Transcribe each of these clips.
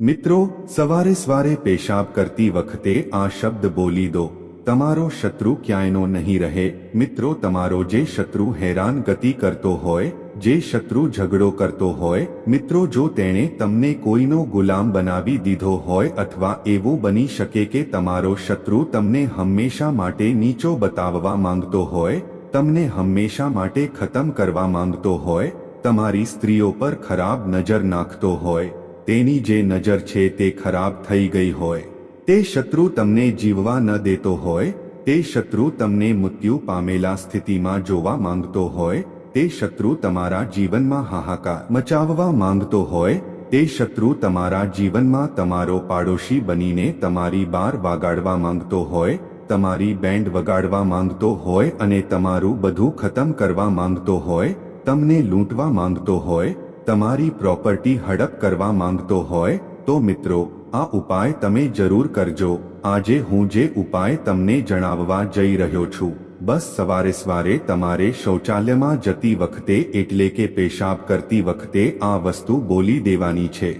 મિત્રો, સવારે સવારે પેશાબ કરતી વખતે આ શબ્દ બોલી દો. તમારો શત્રુ ક્યાંયનો નહીં રહે. મિત્રો, તમારો જે શત્રુ હેરાન ગતિ કરતો હોય, જે શત્રુ ઝઘડો કરતો હોય, મિત્રો, જો તેણે તમને કોઈનો ગુલામ બનાવી દીધો હોય અથવા એવું બની શકે કે તમારો શત્રુ તમને હંમેશા માટે નીચો બતાવવા માંગતો હોય, તમને હંમેશા માટે ખતમ કરવા માંગતો હોય, તમારી સ્ત્રીઓ પર ખરાબ નજર નાખતો હોય તેની જે નજર છે તે ખરાબ થઈ ગઈ હોય. તે શત્રુ તમને જીવવા ન દેતો હોય, તે શત્રુ તમને મૃત્યુ પામેલા સ્થિતિમાં જોવા માંગતો હોય, તે શત્રુ તમારા જીવનમાં હાહાકાર મચાવવા માંગતો હોય, તે શત્રુ તમારા જીવનમાં તમારો પાડોશી બનીને તમારી બાર વાગાડવા માંગતો હોય, તમારી બેન્ડ વગાડવા માંગતો હોય અને તમારું બધું ખતમ કરવા માંગતો હોય, તમને લૂંટવા માંગતો હોય તમારી પ્રોપર્ટી હડપ કરવા માંગતો હોય, તો મિત્રો, આ ઉપાય તમે જરૂર કરજો. આજે હું જે ઉપાય તમને જણાવવા જઈ રહ્યો છું, બસ સવારે સવારે તમારે શૌચાલયમાં જતી વખતે, એટલે કે પેશાબ કરતી વખતે, આ વસ્તુ બોલી દેવાની છે.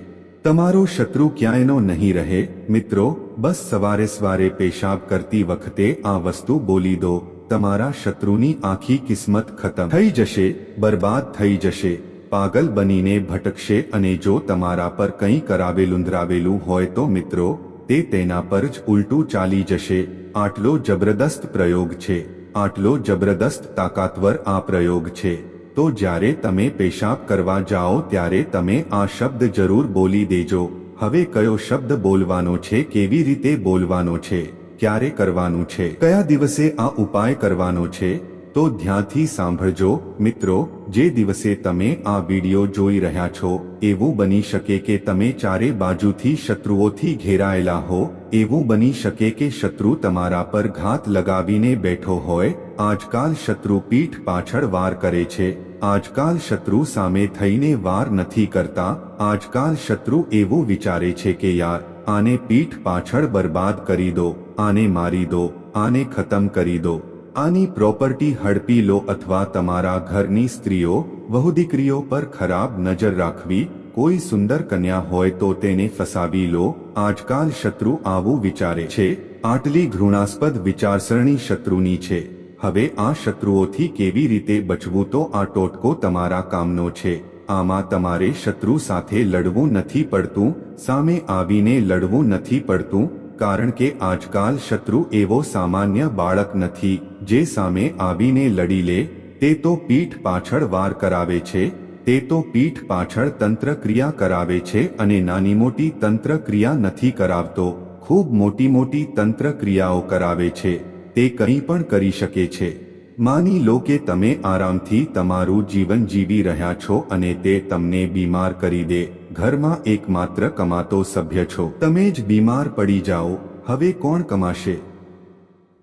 તમારો શત્રુ ક્યાંયનો નહીં રહે, મિત્રો, બસ સવારે સવારે પેશાબ કરતી વખતે આ વસ્તુ બોલી દો. તમારા શત્રુની આખી કિસ્મત ખતમ. થઈ જશે, બરબાદ થઈ જશે. પાગલ બનીને ભટકશે અને જો તમારા પર કંઈ કરાવેલું ધરાવેલું હોય તો મિત્રો, તે તેના પર જ ઉલટું ચાલી જશે. આટલો જબરદસ્ત પ્રયોગ છે. આટલો જબરદસ્ત તાકાતવર આ પ્રયોગ છે. તો જ્યારે તમે પેશાબ કરવા જાઓ ત્યારે તમે આ શબ્દ જરૂર બોલી દેજો. હવે કયો શબ્દ બોલવાનો છે? કેવી રીતે બોલવાનો છે? ક્યારે કરવાનું છે? કયા દિવસે આ ઉપાય કરવાનો છે? તો ધ્યાનથી સાંભળજો, મિત્રો, જે દિવસે તમે આ વિડિયો જોઈ રહ્યા છો, એવું બની શકે કે તમે ચારે બાજુથી શત્રુઓથી ઘેરાયેલા હો, એવું બની શકે કે શત્રુ તમારા પર ઘાત લગાવીને બેઠો હોય, આજકાલ શત્રુ પીઠ પાછળ વાર કરે છે, આજકાલ શત્રુ સામે થઈને વાર નથી કરતા, આજકાલ શત્રુ એવું વિચારે છે કે યાર, આને પીઠ પાછળ બરબાદ કરી દો, આને મારી દો, આને ખતમ કરી દો. આની પ્રોપર્ટી હડપી લો અથવા તમારા ઘરની સ્ત્રીઓ વહુ દીકરીઓ પર ખરાબ નજર રાખવી, કોઈ સુંદર કન્યા હોય તો તેને ફસાવી લો. આજકાલ શત્રુ આવું વિચારે છે. આટલી ઘૃણાસ્પદ વિચારસરણી શત્રુની છે. હવે આ શત્રુઓથી કેવી રીતે બચવું તો આ ટોટકો તમારા કામનો છે. આમાં તમારે શત્રુ સાથે લડવું નથી પડતું. સામે આવીને લડવું નથી પડતું. કારણ કે આજકાલ શત્રુ એવો સામાન્ય બાળક નથી, જે સામે આવીને લડી લે, તે તો પીઠ પાછળ વાર કરાવે છે, તે તો પીઠ પાછળ તંત્ર ક્રિયા કરાવે છે અને નાની મોટી તંત્ર ક્રિયા નથી કરાવતો, ખૂબ મોટી મોટી તંત્ર ક્રિયાઓ કરાવે છે, તે કંઈ પણ કરી શકે છે. માની લો કે તમે આરામથી તમારું જીવન જીવી રહ્યા છો અને તે તમને બીમાર કરી દે. ઘરમાં એકમાત્ર કમાતો સભ્ય છો. તમે જ બીમાર પડી જાઓ. હવે કોણ કમાશે?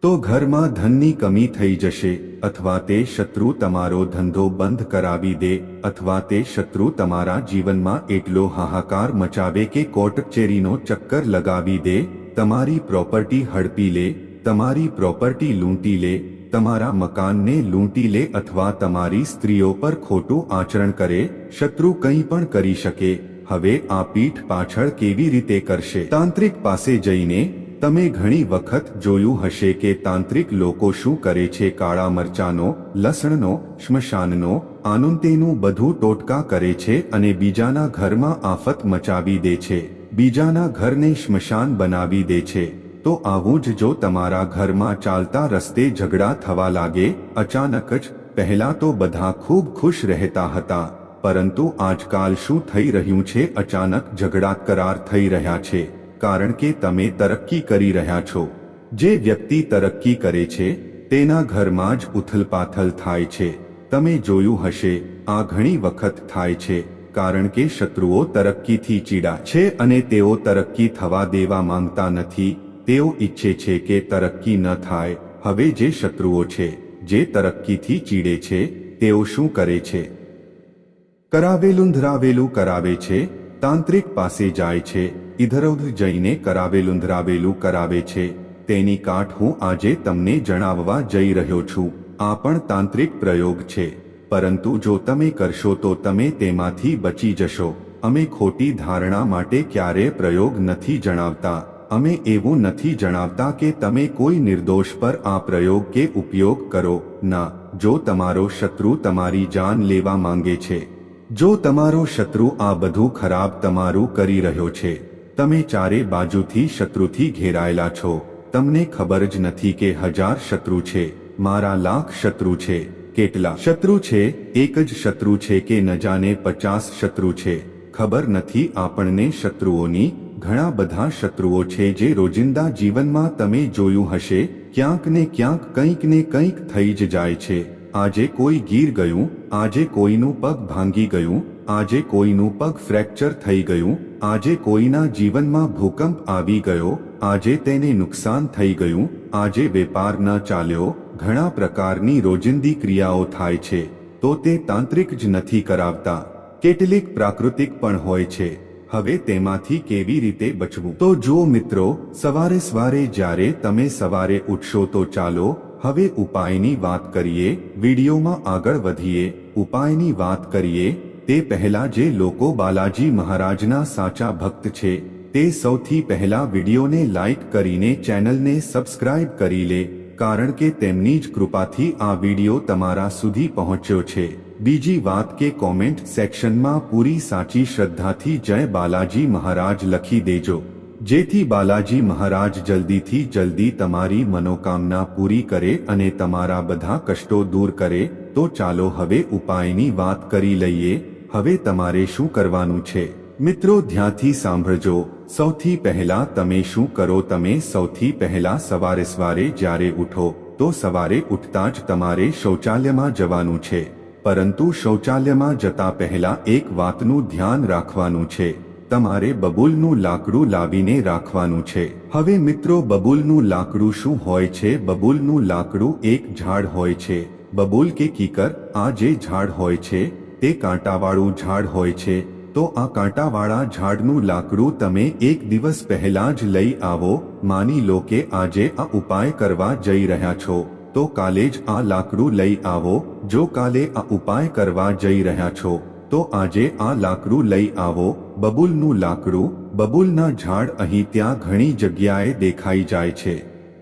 તો ઘરમાં ધનની કમી થઈ જશે, અથવા તે શત્રુ તમારો ધંધો બંધ કરાવી દે, અથવા તે શત્રુ તમારા જીવનમાં એટલો હાહાકાર મચાવે કે કોર્ટ કચેરીનો ચક્કર લગાવી દે, તમારી પ્રોપર્ટી હડપી લે, તમારી પ્રોપર્ટી લૂંટી લે, તમારા મકાનને લૂંટી લે, અથવા તમારી સ્ત્રીઓ પર ખોટું આચરણ કરે, શત્રુ કંઈ પણ કરી શકે હવે આ પીઠ પાછળ કેવી રીતે કરશે? તાંત્રિક પાસે જઈને તમે ઘણી વખત જોયું હશે કે તાંત્રિક લોકો શું કરે છે? કાળા મરચાનો, લસણનો, શ્મશાનનો, આનુંતેનું બધું ટોટકા કરે છે અને બીજાના ઘરમાં આફત મચાવી દે છે. બીજાના ઘરને શ્મશાન બનાવી દે છે. તો આવું જ જો તમારા ઘરમાં ચાલતા રસ્તે ઝઘડા થવા લાગે, અચાનક જ પહેલા તો બધા ખૂબ ખુશ રહેતા હતા. પરંતુ આજકાલ શું થઈ રહ્યું છે? અચાનક ઝઘડા કરાર થઈ રહ્યા છે. કારણ કે તમે તરક્કી કરી રહ્યા છો. જે વ્યક્તિ તરક્કી કરે છે, તેના ઘરમાં જ ઉથલપાથલ થાય છે. તમે જોયું હશે, આ ઘણી વખત થાય છે, કારણ કે શત્રુઓ તરક્કીથી ચીડા છે અને તેઓ તરક્કી થવા દેવા માંગતા નથી. તેઓ ઈચ્છે છે કે તરક્કી ન થાય. હવે જે શત્રુઓ છે, જે તરક્કીથી ચીડે છે, તેઓ શું કરે છે? કરાવેલું ધરાવેલું કરાવે છે, તાંત્રિક પાસે જાય છે ઇધરૌધ જઈને કરાવેલું ધરાવેલું કરાવે છે, તેની કાઠ હું આજે તમને જણાવવા જઈ રહ્યો છું, આ પણ તાંત્રિક પ્રયોગ છે, પરંતુ જો તમે કરશો તો તમે તેમાંથી બચી જશો, અમે ખોટી ધારણા માટે ક્યારે પ્રયોગ નથી જણાવતા, અમે એવું નથી જણાવતા કે તમે કોઈ નિર્દોષ પર આ પ્રયોગ કે ઉપયોગ કરો, ના, જો તમારો શત્રુ તમારી જાન લેવા માંગે છે. જો તમારો શત્રુ આ બધું ખરાબ તમારું કરી રહ્યો છે, તમે ચારે બાજુથી શત્રુથી ઘેરાયેલા છો. તમને ખબર જ નથી કે હજાર શત્રુ છે, મારા લાખ શત્રુ છે, કેટલા શત્રુ છે, એક જ શત્રુ છે કે ન જાને પચાસ શત્રુ છે. ખબર નથી આપણને શત્રુઓની, ઘણા બધા શત્રુઓ છે જે રોજિંદા જીવનમાં તમે જોયું હશે ક્યાંક ને ક્યાંક કંઈક ને કંઈક થઈ જ જાય છે. આજે કોઈ ગીર ગયું, આજે કોઈનું પગ ભાંગી ગયું, આજે કોઈનું પગ ફ્રેક્ચર થઈ ગયું, આજે કોઈના જીવનમાં ભૂકંપ આવી ગયો, આજે તેને નુકસાન થઈ ગયું, આજે વેપાર ન ચાલ્યો, ઘણા પ્રકારની રોજિંદી ક્રિયાઓ થાય છે, તો તે તાંત્રિક જ નથી કરાવતા. કેટલીક પ્રાકૃતિક પણ હોય છે. હવે તેમાંથી કેવી રીતે બચવું? તો જુઓ મિત્રો, સવારે સવારે જ્યારે તમે સવારે ઉઠશો તો ચાલો હવે ઉપાયની વાત કરીએ, વિડીયોમાં આગળ વધીએ. ઉપાયની વાત કરીએ, તે પહેલા જે લોકો બાલાજી મહારાજના સાચા ભક્ત છે, તે સૌથી પહેલા વિડીયોને લાઇક કરીને ચેનલને સબસ્ક્રાઇબ કરી લે, કારણ કે તેમની જ કૃપાથી આ વીડિયો તમારા સુધી પહોંચ્યો છે. બીજી વાત કે કોમેન્ટ સેક્શનમાં પૂરી સાચી શ્રદ્ધાથી જય બાલાજી મહારાજ લખી દેજો. જેથી બાલાજી મહારાજ જલ્દીથી જલ્દી તમારી મનોકામના પૂરી કરે અને તમારા બધા કષ્ટો દૂર કરે, તો ચાલો હવે ઉપાયની વાત કરી લઈએ. હવે તમારે શું કરવાનું છે? મિત્રો, ધ્યાનથી સાંભળજો. સૌથી પહેલા તમે શું કરો? તમે સૌથી પહેલા સવારે સવારે જ્યારે ઉઠો, તો સવારે ઉઠતા જ તમારે શૌચાલયમાં જવાનું છે. પરંતુ શૌચાલયમાં જતા પહેલા એક વાતનું ધ્યાન રાખવાનું છે. તમારે બબૂલનું લાકડું લાવીને રાખવાનું છે. હવે મિત્રો, બબૂલનું લાકડું શું હોય છે? બબૂલનું લાકડું એક ઝાડ હોય છે. બબૂલ કે કીકર, આ જે ઝાડ હોય છે, તે કાંટાવાળું ઝાડ હોય છે. તો આ કાંટાવાળા ઝાડનું લાકડું તમે એક દિવસ પહેલા જ લઈ આવો. માની લો કે આજે આ ઉપાય કરવા જઈ રહ્યા છો. તો કાલે જ આ લાકડું લઈ આવો. જો કાલે આ ઉપાય કરવા જઈ રહ્યા છો, તો આજે આ લાકડું લઈ આવો. બબૂલનું લાકડું, બબુલના ઝાડ અહીં ત્યાં ઘણી જગ્યાએ દેખાઈ જાય છે.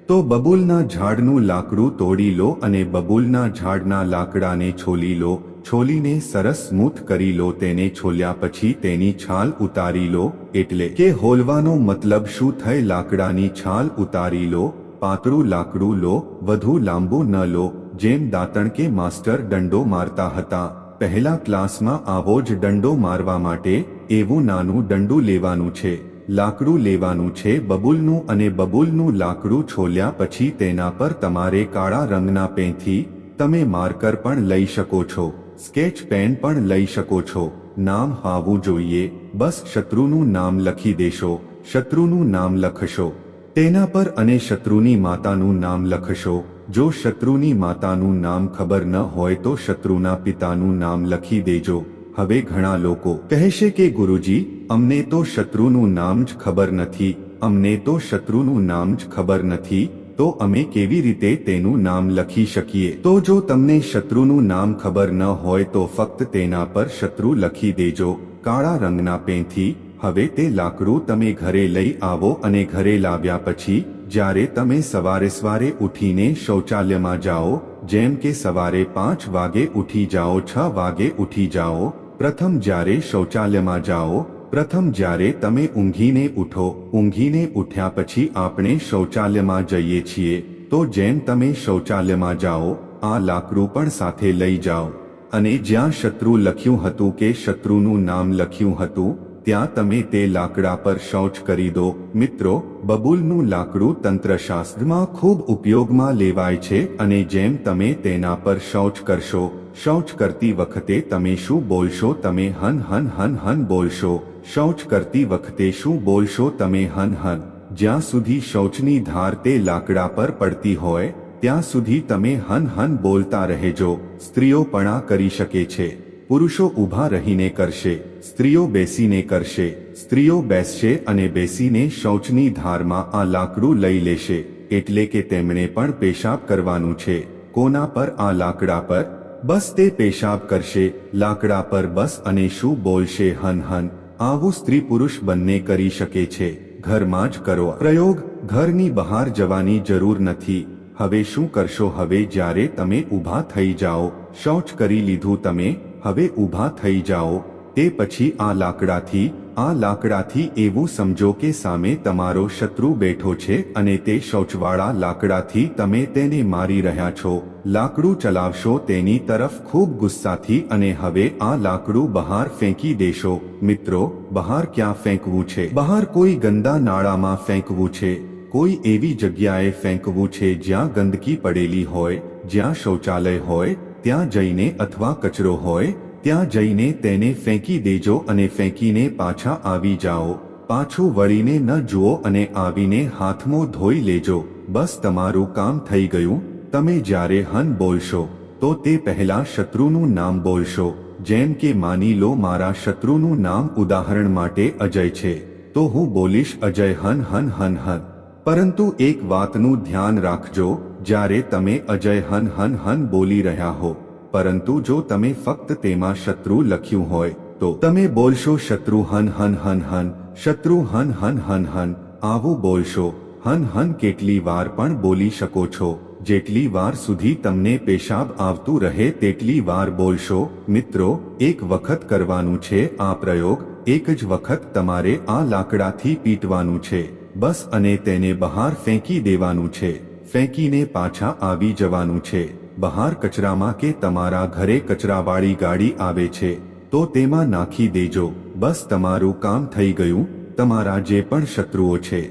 તો બબુલના ઝાડનું લાકડું તોડી લો અને બબુલના ઝાડના લાકડાને છોલી લો, છોલીને સરસ સ્મૂથ કરી લો, તેને છોલ્યા પછી તેની છાલ ઉતારી લો, એટલે કે હોલવાનો મતલબ શું થઈ લાકડાની છાલ ઉતારી લો, પાતળું લાકડું લો, વધુ લાંબુ ન લો, જેમ દાંતણ કે માસ્ટર દંડો મારતા હતા. પહેલા ક્લાસમાં આવો જ દંડો મારવા માટે એવું નાનું દંડું લેવાનું છે, લાકડું લેવાનું છે, બબુલનું અને બબુલનું લાકડું છોલ્યા પછી તેના પર તમારે કાળા રંગના પેનથી તમે માર્કર પણ લઈ શકો છો, સ્કેચ પેન પણ લઈ શકો છો, નામ હાવું જોઈએ, બસ શત્રુનું નામ લખી દેશો, શત્રુનું નામ લખશો, તેના પર અને શત્રુની માતાનું નામ લખશો જો શત્રુની માતાનું નામ ખબર ન હોય તો શત્રુના પિતાનું નામ લખી દેજો. હવે ઘણા લોકો કહેશે કે, ગુરુજી, અમને તો શત્રુનું નામ જ ખબર નથી. અમને તો શત્રુનું નામ જ ખબર નથી. તો અમે કેવી રીતે તેનું નામ લખી શકીએ? તો જો તમને શત્રુનું નામ ખબર ન હોય તો ફક્ત તેના પર શત્રુ લખી દેજો. કાળા રંગના પેનથી. હવે તે લાકડું તમે ઘરે લઈ આવો અને ઘરે લાવ્યા પછી જ્યારે તમે સવારે સવારે ઉઠીને શૌચાલયમાં જાઓ, જેમ કે સવારે પાંચ વાગે ઉઠી જાઓ, છ વાગે ઉઠી જાઓ, પ્રથમ જ્યારે શૌચાલયમાં જાઓ, પ્રથમ જ્યારે તમે ઊંઘીને ઉઠો, ઊંઘીને ઉઠ્યા પછી આપણે શૌચાલયમાં જઈએ છીએ, તો જેમ તમે શૌચાલયમાં જાઓ, આ લાકડું પણ સાથે લઈ જાઓ. અને જ્યાં શત્રુ લખ્યું હતું કે શત્રુનું નામ લખ્યું હતું ત્યાં તમે તે લાકડા પર શૌચ કરી દો. મિત્રો, બબુલનું લાકડું તંત્રશાસ્ત્રમાં ખૂબ ઉપયોગમાં લેવાય છે અને જેમ તમે તેના પર શૌચ કરશો, શૌચ કરતી વખતે તમે શું બોલશો? તમે હન હન હન હન બોલશો. શૌચ કરતી વખતે શું બોલશો? તમે હન હન. જ્યાં સુધી શૌચની ધાર તે લાકડા પર પડતી હોય, ત્યાં સુધી તમે હન હન બોલતા રહેજો. સ્ત્રીઓ પણા કરી શકે છે. પુરુષો ઊભા રહીને કરશે, સ્ત્રીઓ બેસીને કરશે, સ્ત્રીઓ બેસશે અને બેસીને શૌચની ધારમાં આ લાકડું લઈ લેશે, એટલે કે તેમણે પણ પેશાબ કરવાનું છે. કોના પર? આ લાકડા પર? બસ તે પેશાબ કરશે, લાકડા પર બસ અને શું બોલશે? હન હન. આવું સ્ત્રી પુરુષ બંને કરી શકે છે. ઘરમાં જ કરો. પ્રયોગ? ઘરની બહાર જવાની જરૂર નથી. હવે શું કરશો? હવે જ્યારે તમે ઊભા થઈ જાઓ, શૌચ કરી લીધું તમે હવે ઊભા થઈ જાઓ. તે પછી આ લાકડાથી આ લાકડાથી એવું સમજો કે સામે તમારો શત્રુ બેઠો છે અને તે શૌચવાળા લાકડાથી તમે તેને મારી રહ્યા છો. લાકડું ચલાવશો તેની તરફ ખૂબ ગુસ્સાથી અને હવે આ લાકડું બહાર ફેંકી દેશો. મિત્રો, બહાર ક્યાં ફેંકવું છે? બહાર કોઈ ગંદા નાળામાં ફેંકવું છે. કોઈ એવી જગ્યાએ ફેંકવું છે જ્યાં ગંદકી પડેલી હોય, જ્યાં શૌચાલય હોય ત્યાં જઈને અથવા કચરો હોય, ત્યાં જઈને તેને ફેંકી દેજો અને ફેંકીને પાછા આવી જાઓ. પાછું વળીને ન જુઓ અને આવીને હાથમાં ધોઈ લેજો. બસ તમારું કામ થઈ ગયું. તમે જ્યારે હન બોલશો, તો તે પહેલા શત્રુનું નામ બોલશો. જેમ કે માની લો મારા શત્રુનું નામ ઉદાહરણ માટે અજય છે, તો હું બોલીશ અજય હન હન હન હન. પરંતુ એક વાતનું ધ્યાન રાખજો જ્યારે તમે અજય હન હન હન બોલી રહ્યા હો, પરંતુ જો તમે ફક્ત તેમાં શત્રુ લખ્યું હોય, તો તમે બોલશો શત્રુ હન હન હન હન, શત્રુ હન હન હન હન, આવું બોલશો, હન હન કેટલી વાર પણ બોલી શકો છો, જેટલી વાર સુધી તમને પેશાબ આવતું રહે તેટલી વાર બોલશો, મિત્રો, એક વખત કરવાનું છે આ પ્રયોગ, એક જ વખત તમારે આ લાકડાથી પીટવાનું છે, બસ અને તેને બહાર ફેંકી દેવાનું છે. ફેંકીને પાછા આવી જવાનું છે. બહાર કચરામાં કે તમારા ઘરે કચરાવાળી ગાડી આવે છે, તો તેમાં નાખી દેજો. બસ તમારું કામ થઈ ગયું, તમારા જે પણ શત્રુઓ છે,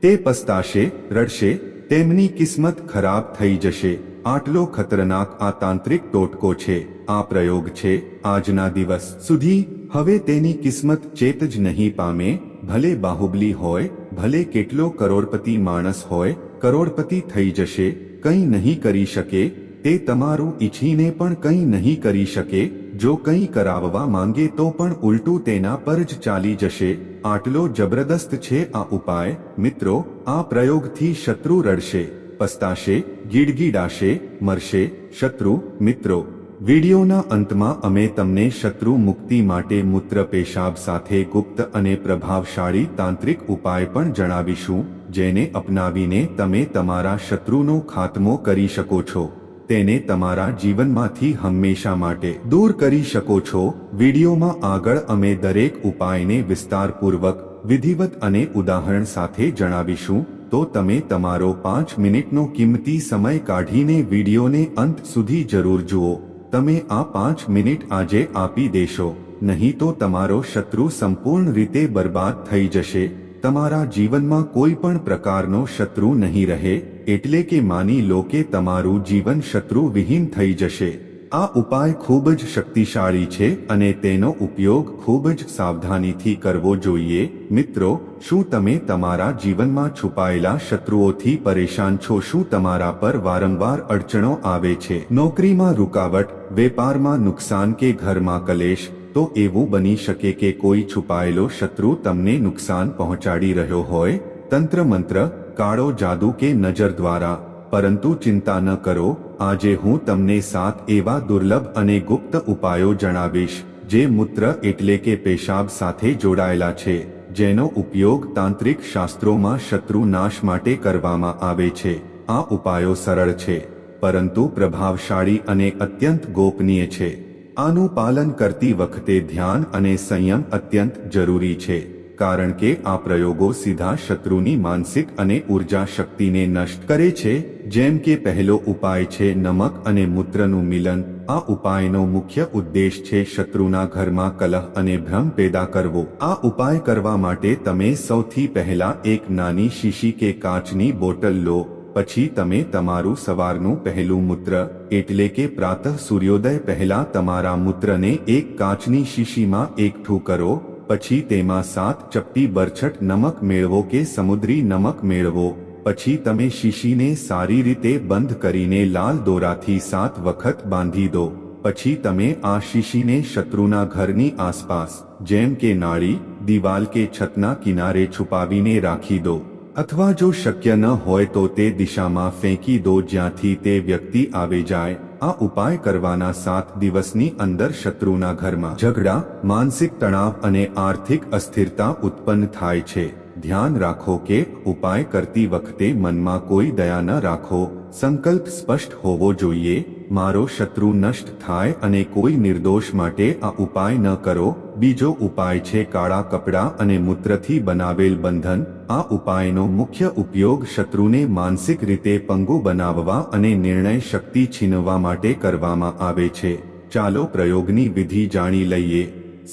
તે પસ્તાશે, રડશે, તેમની કિસ્મત ખરાબ થઈ જશે. આટલો ખતરનાક આ તાંત્રિક ટોટકો છે, આ પ્રયોગ છે, આજના દિવસ સુધી, હવે તેની કિસ્મત ચેત જ નહીં પામે. ભલે બાહુબલી હોય, ભલે કેટલો કરોડપતિ માણસ હોય કરોડપતિ થઈ જશે, કંઈ નહીં કરી શકે, તે તમારું ઈચ્છીને પણ કંઈ નહીં કરી શકે, જો કંઈ કરાવવા માંગે તો પણ ઉલટું તેના પર જ ચાલી જશે. આટલો જબરદસ્ત છે આ ઉપાય, મિત્રો, આ પ્રયોગથી શત્રુ રડશે, પસ્તાશે, ગીડગીડાશે, મરશે, શત્રુ, મિત્રો. વિડિયોના અંતમાં અમે તમને શત્રુ મુક્તિ માટે મૂત્ર પેશાબ સાથે ગુપ્ત અને પ્રભાવશાળી તાંત્રિક ઉપાય પણ જણાવીશું. જેને અપનાવીને તમે તમારા શત્રુનો ખાત્મો કરી શકો છો. તેને તમારા જીવનમાંથી હંમેશા માટે દૂર કરી શકો છો. વિડીયોમાં આગળ અમે દરેક ઉપાયને વિસ્તારપૂર્વક, વિધિવત અને ઉદાહરણ સાથે જણાવીશું. તો તમે તમારો પાંચ મિનિટનો કિંમતી સમય કાઢીને વિડીયોને અંત સુધી જરૂર જુઓ. તમે આ પાંચ મિનિટ આજે આપી દેશો. નહીં તો તમારો શત્રુ સંપૂર્ણ રીતે બરબાદ થઈ જશે. તમારા જીવનમાં કોઈ પણ પ્રકારનો શત્રુ નહીં રહે, એટલે કે માની લો કે તમારું જીવન શત્રુ વિહીન થઈ જશે. આ ઉપાય ખૂબ જ શક્તિશાળી છે અને તેનો ઉપયોગ ખૂબ જ સાવધાનીથી કરવો જોઈએ. મિત્રો, શું તમે તમારા જીવનમાં છુપાયેલા શત્રુઓથી પરેશાન છો? શું તમારા પર વારંવાર અડચણો આવે છે? નોકરીમાં રૂકાવટ, વેપારમાં નુકસાન કે ઘરમાં કલેશ તો એવું બની શકે કે કોઈ છુપાયેલો શત્રુ તમને નુકસાન પહોંચાડી રહ્યો હોય? તંત્ર મંત્ર, કાળો જાદુ કે નજર દ્વારા. પરંતુ ચિંતા ન કરો, આજે હું તમને સાત એવા દુર્લભ અને ગુપ્ત ઉપાયો જણાવીશ, જે મૂત્ર એટલે કે પેશાબ સાથે જોડાયેલા છે, જેનો ઉપયોગ તાંત્રિક શાસ્ત્રોમાં શત્રુ નાશ માટે કરવામાં આવે છે. આ ઉપાયો સરળ છે, પરંતુ પ્રભાવશાળી અને અત્યંત ગોપનીય છે. આનું પાલન કરતી વખતે ધ્યાન અને સંયમ અત્યંત જરૂરી છે, કારણ કે આ પ્રયોગો સીધા શત્રુની માનસિક અને ઊર્જા શક્તિને નષ્ટ કરે છે, જેમ કે પહેલો ઉપાય છે નમક અને મૂત્રનું મિલન. આ ઉપાયનો મુખ્ય ઉદ્દેશ છે શત્રુના ઘરમાં કલહ અને ભ્રમ પેદા કરવો. આ ઉપાય કરવા માટે તમે સૌથી પહેલા એક નાની શીશી કે કાચની બોટલ લો. પછી તમે તમારું સવારનું પહેલું મૂત્ર, એટલે કે પ્રાતઃ સૂર્યોદય પહેલા તમારા મૂત્રને એક કાચની શીશીમાં એકઠું કરો, પછી તેમાં સાત ચપટી બરછટ નમક મેળવો કે સમુદ્રી નમક મેળવો, પછી તમે શીશીને સારી રીતે બંધ કરીને લાલ દોરાથી સાત વખત બાંધી દો, પછી તમે આ શીશીને શત્રુના ઘરની આસપાસ, જેમ કે નાળી, દિવાલ કે છતના કિનારે છુપાવીને રાખી દો. અથવા જો શક્ય ન હોય તો તે દિશામાં ફેંકી દો જ્યાંથી તે વ્યક્તિ આવે જાય. આ ઉપાય કરવાના સાત દિવસની અંદર શત્રુના ઘરમાં ઝઘડા, માનસિક તણાવ અને આર્થિક અસ્થિરતા ઉત્પન્ન થાય છે. ધ્યાન રાખો કે ઉપાય કરતી વખતે મનમાં કોઈ દયા ન રાખો. સંકલ્પ સ્પષ્ટ હોવો જોઈએ. મારો શત્રુ નષ્ટ થાય અને કોઈ નિર્દોષ માટે આ ઉપાય ન કરો. બીજો ઉપાય છે કાળા કપડાં અને મૂત્રથી બનાવેલ બંધન. આ ઉપાયનો મુખ્ય ઉપયોગ શત્રુને માનસિક રીતે પંગુ બનાવવા અને નિર્ણય શક્તિ છીનવવા માટે કરવામાં આવે છે. ચાલો પ્રયોગની વિધિ જાણી લઈએ.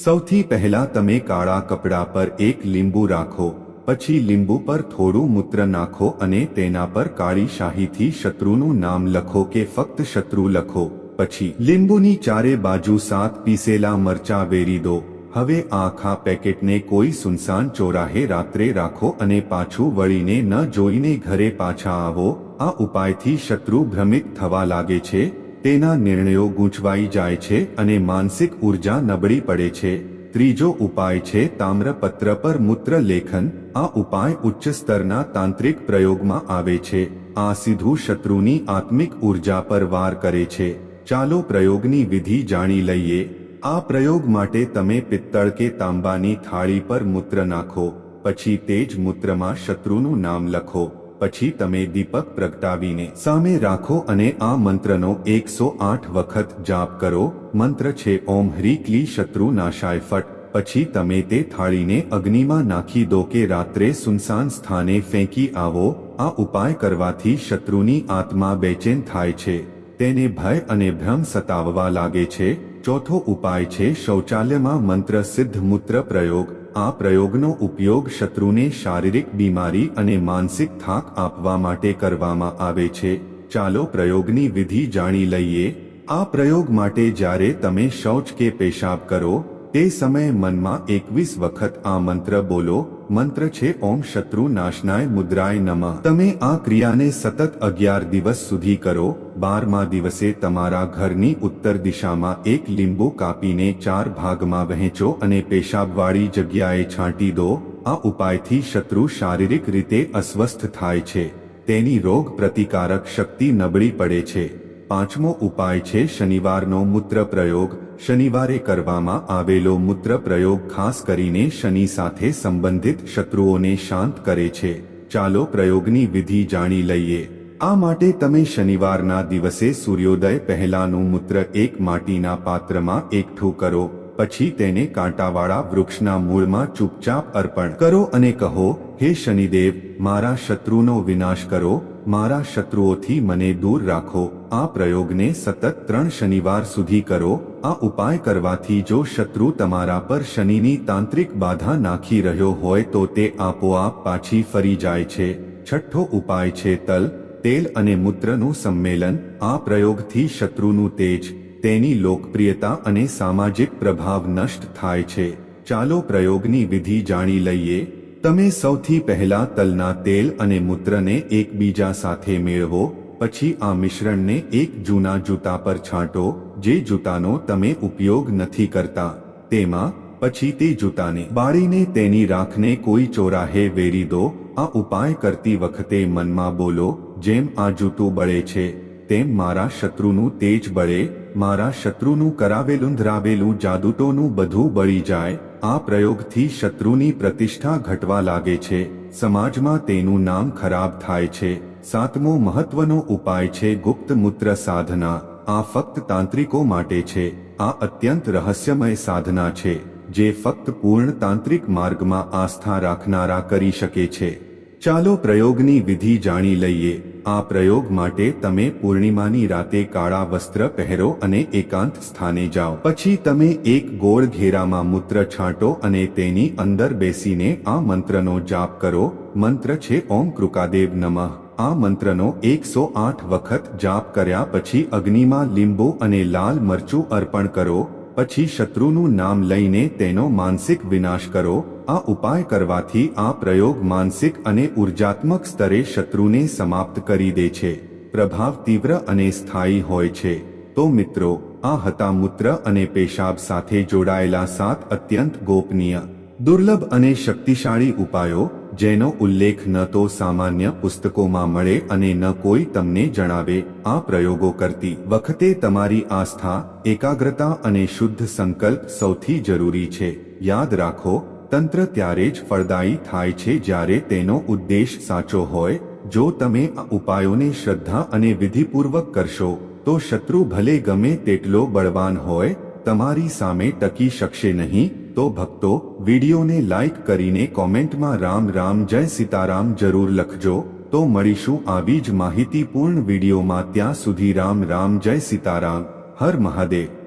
સૌથી પહેલા તમે કાળા કપડા પર એક લીંબુ રાખો. પછી લીંબુ પર થોડું મૂત્ર નાખો અને તેના પર કાળી શાહીથી શત્રુનું નામ લખો કે ફક્ત શત્રુ લખો. પછી લીંબુની ચારે બાજુ સાત પીસેલા મરચા વેરી દો. હવે આખા પેકેટને કોઈ સુનસાન ચોરાહે રાત્રે રાખો અને પાછું વળીને ન જોઈને ઘરે પાછા આવો. આ ઉપાયથી શત્રુ ભ્રમિત થવા લાગે છે. તેના નિર્ણયો ગૂંચવાઈ જાય છે અને માનસિક ઊર્જા નબળી પડે છે. ત્રીજો ઉપાય છે તામ્રપત્ર પર મૂત્ર લેખન. આ ઉપાય ઉચ્ચ સ્તરના તાંત્રિક પ્રયોગમાં આવે છે. આ સીધું શત્રુની આત્મિક ઊર્જા પર વાર કરે છે. ચાલો પ્રયોગની વિધિ જાણી લઈએ. આ પ્રયોગ માટે તમે પિત્તળ કે તાંબાની થાળી પર મૂત્ર નાખો, પછી તે જ મૂત્રમાં શત્રુનું નામ લખો, પછી તમે દીપક પ્રગટાવીને સામે રાખો અને આ મંત્રનો એકસો આઠ વખત જાપ કરો. મંત્ર છે, ઓમ હ્રી ક્લી શત્રુ નાશાય ફટ પછી તમે તે થાળીને અગ્નિમાં નાખી દો કે રાત્રે સુનસાન સ્થાને ફેંકી આવો. આ ઉપાય કરવાથી શત્રુની આત્મા બેચેન થાય છે. તેને ભય અને ભ્રમ સતાવવા લાગે છે. ચોથો ઉપાય છે શૌચાલયમાં મંત્ર સિદ્ધ મૂત્ર પ્રયોગ. આ પ્રયોગનો ઉપયોગ શત્રુને શારીરિક બીમારી અને માનસિક થાક આપવા માટે કરવામાં આવે છે. ચાલો પ્રયોગની વિધિ જાણી લઈએ. આ પ્રયોગ માટે જ્યારે તમે શૌચ કે પેશાબ કરો તે સમયે મનમાં એકવીસ વખત આ મંત્ર બોલો, મંત્ર છે, ઓમ શત્રુ નાશનાય મુદ્રાય નમઃ. તમે આ ક્રિયાને સતત અગિયાર દિવસ સુધી કરો, બારમા દિવસે તમારા ઘરની ઉત્તર દિશામાં એક લીંબુ કાપીને ચાર ભાગમાં વહેંચો અને પેશાબવાળી જગ્યાએ છાંટી દો. આ ઉપાયથી શત્રુ શારીરિક રીતે અસ્વસ્થ થાય છે. તેની રોગ પ્રતિકારક શક્તિ નબળી પડે છે. પાંચમો ઉપાય છે, શનિવારનો મૂત્ર પ્રયોગ. શનિવારે કરવામાં આવેલો મૂત્ર પ્રયોગ ખાસ કરીને શનિ સાથે સંબંધિત શત્રુઓને શાંત કરે છે. ચાલો પ્રયોગની વિધિ જાણી લઈએ. આ માટે તમે શનિવારના દિવસે સૂર્યોદય પહેલાનું મૂત્ર એક માટીના પાત્રમાં એકઠું કરો, પછી તેને કાંટાવાળા વૃક્ષના મૂળમાં ચૂપચાપ અર્પણ કરો અને કહો, હે શનિદેવ, મારા શત્રુનો વિનાશ કરો મારા શત્રુઓથી મને દૂર રાખો, આ પ્રયોગને સતત ત્રણ શનિવાર સુધી કરો, આ ઉપાય કરવાથી જો શત્રુ તમારા પર શનિની તાંત્રિક બાધા નાખી રહ્યો હોય તો તે આપોઆપ પાછી ફરી જાય છે. છઠ્ઠો ઉપાય છે તલ, તેલ અને મૂત્રનું સંમેલન, આ પ્રયોગથી શત્રુનું તેજ, તેની લોકપ્રિયતા અને સામાજિક પ્રભાવ નષ્ટ થાય છે. ચાલો પ્રયોગની વિધિ જાણી લઈએ. તમે સૌથી પહેલા તલના તેલ અને મૂત્રને એકબીજા સાથે મેળવો, પછી આ મિશ્રણને એક જૂના જૂતા પર છાંટો, જે જૂતાનો તમે ઉપયોગ નથી કરતા. તેમાં, પછી તે જૂતાને બાળીને તેની રાખને કોઈ ચોરાહે વેરી દો. આ ઉપાય કરતી વખતે મનમાં બોલો, જેમ આ જૂતું બળે છે, તેમ મારા શત્રુનું તેજ બળે મારા શત્રુનું કરાવેલું, ધરાવેલું જાદુટોનું બધું બળી જાય, આ પ્રયોગથી શત્રુની પ્રતિષ્ઠા ઘટવા લાગે છે, સમાજમાં તેનું નામ ખરાબ થાય છે, સાતમો મહત્વનો ઉપાય છે ગુપ્ત મૂત્ર સાધના, આ ફક્ત તાંત્રિકો માટે છે, આ અત્યંત રહસ્યમય સાધના છે, જે ફક્ત પૂર્ણ તાંત્રિક માર્ગમાં આસ્થા રાખનારા કરી શકે છે. ચાલો પ્રયોગની વિધિ જાણી લઈએ. આ પ્રયોગ માટે તમે પૂર્ણિમાની રાતે કાળા વસ્ત્ર પહેરો અને એકાંત સ્થાને જાઓ. પછી તમે એક ગોળ ઘેરામાં મૂત્ર છાંટો અને તેની અંદર બેસીને આ મંત્રનો જાપ કરો. મંત્ર છે, ઓમ કૃકાદેવ નમઃ. આ મંત્રનો એકસો આઠ વખત જાપ કર્યા પછી અગ્નિમાં લીંબુ અને લાલ મરચું અર્પણ કરો. પછી શત્રુનું નામ લઈને તેનો માનસિક વિનાશ કરો. આ ઉપાય કરવાથી આ પ્રયોગ માનસિક અને ઉર્જાત્મક સ્તરે શત્રુને સમાપ્ત કરી દે છે. પ્રભાવ તીવ્ર અને સ્થાયી હોય છે. તો મિત્રો, આ હતા મૂત્ર અને પેશાબ સાથે જોડાયેલા સાત અત્યંત ગોપનીય, દુર્લભ અને શક્તિશાળી ઉપાયો, જેનો ઉલ્લેખ ન તો સામાન્ય પુસ્તકોમાં મળે અને ન કોઈ તમને જણાવે, આ પ્રયોગો કરતી વખતે તમારી આસ્થા, એકાગ્રતા અને શુદ્ધ સંકલ્પ સૌથી જરૂરી છે. યાદ રાખો તંત્ર ત્યારે જ ફળદાયી થાય છે જ્યારે તેનો ઉદ્દેશ સાચો હોય. જો તમે આ ઉપાયોને શ્રદ્ધા અને વિધિપૂર્વક કરશો, તો શત્રુ ભલે ગમે તેટલો બળવાન હોય, તમારી સામે ટકી શકશે નહીં. તો ભક્તો, વિડીયોને લાઇક કરીને કોમેન્ટમાં રામ રામ જય સીતારામ જરૂર લખજો. તો મળીશું આવી જ માહિતીપૂર્ણ વિડીયોમાં ત્યાં સુધી રામ રામ જય સીતારામ. હર મહાદેવ.